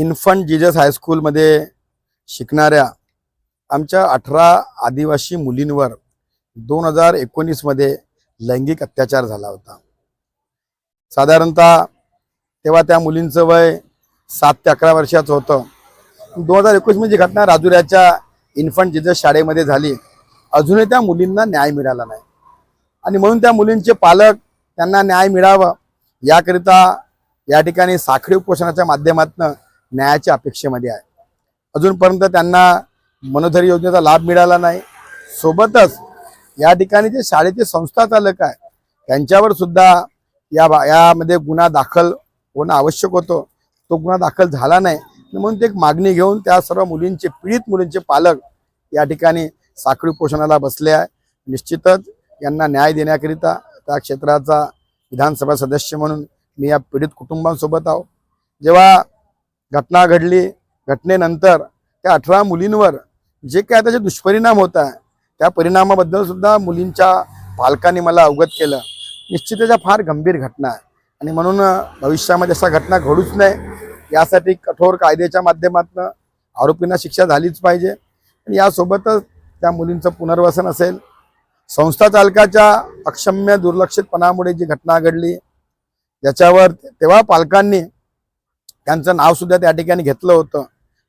Infant Jesus हायस्कूलमध्ये शिकणाऱ्या आमच्या अठरा आदिवासी मुलींवर दोन हजार एकोणीसमध्ये लैंगिक अत्याचार झाला होता. साधारणतः तेव्हा त्या मुलींचं वय सात ते अकरा वर्षाचं होतं. दोन हजार एकोणीसमध्ये जी घटना राजुऱ्याच्या इन्फंट जीजस शाळेमध्ये झाली अजूनही त्या मुलींना न्याय मिळाला नाही. आणि म्हणून त्या मुलींचे पालक त्यांना न्याय मिळावं याकरिता या ठिकाणी साखळी उपोषणाच्या माध्यमातून न्यायाच्या अपेक्षेमध्ये आहे. अजूनपर्यंत त्यांना मनोधरी योजनेचा लाभ मिळाला नाही. सोबतच या ठिकाणी जे शाळेचे संस्था चालक आहे त्यांच्यावर सुद्धा या बा यामध्ये गुन्हा दाखल होणं आवश्यक होतं. तो गुन्हा दाखल झाला नाही. म्हणून ते एक मागणी घेऊन त्या सर्व मुलींचे पीडित मुलींचे पालक या ठिकाणी साखळी पोषणाला बसले आहे. निश्चितच यांना न्याय देण्याकरिता त्या क्षेत्राचा विधानसभा सदस्य म्हणून मी या पीडित कुटुंबांसोबत आहो. जेव्हा घटना घडली घटनेनंतर त्या अठरा मुलींवर जे काय त्याचे दुष्परिणाम होत आहे त्या परिणामाबद्दल सुद्धा मुलींच्या पालकांनी मला अवगत केलं. निश्चित त्याच्या फार गंभीर घटना आहे. आणि म्हणून भविष्यामध्ये अशा घटना घडूच नये. यासाठी कठोर कायद्याच्या माध्यमातून आरोपींना शिक्षा झालीच पाहिजे. आणि यासोबतच त्या मुलींचं पुनर्वसन असेल. संस्था चालकाच्या अक्षम्य दुर्लक्षितपणामुळे जी घटना घडली याच्यावर तेव्हा पालकांनी त्यांचं नाव सुद्धा त्या ठिकाणी घेतलं होतं.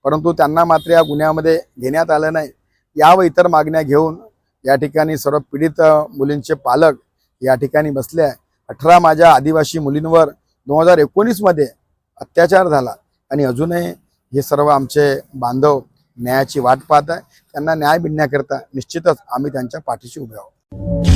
परंतु त्यांना मात्र या गुन्ह्यामध्ये घेण्यात आलं नाही. या व इतर मागण्या घेऊन या ठिकाणी सर्व पीडित मुलींचे पालक या ठिकाणी बसले आहे. अठरा माझ्या आदिवासी मुलींवर दोन हजार एकोणीसमध्ये अत्याचार झाला. आणि अजूनही हे सर्व आमचे बांधव न्यायाची वाट पाहत आहे. त्यांना न्याय मिळण्याकरता निश्चितच आम्ही त्यांच्या पाठीशी उभे आहोत.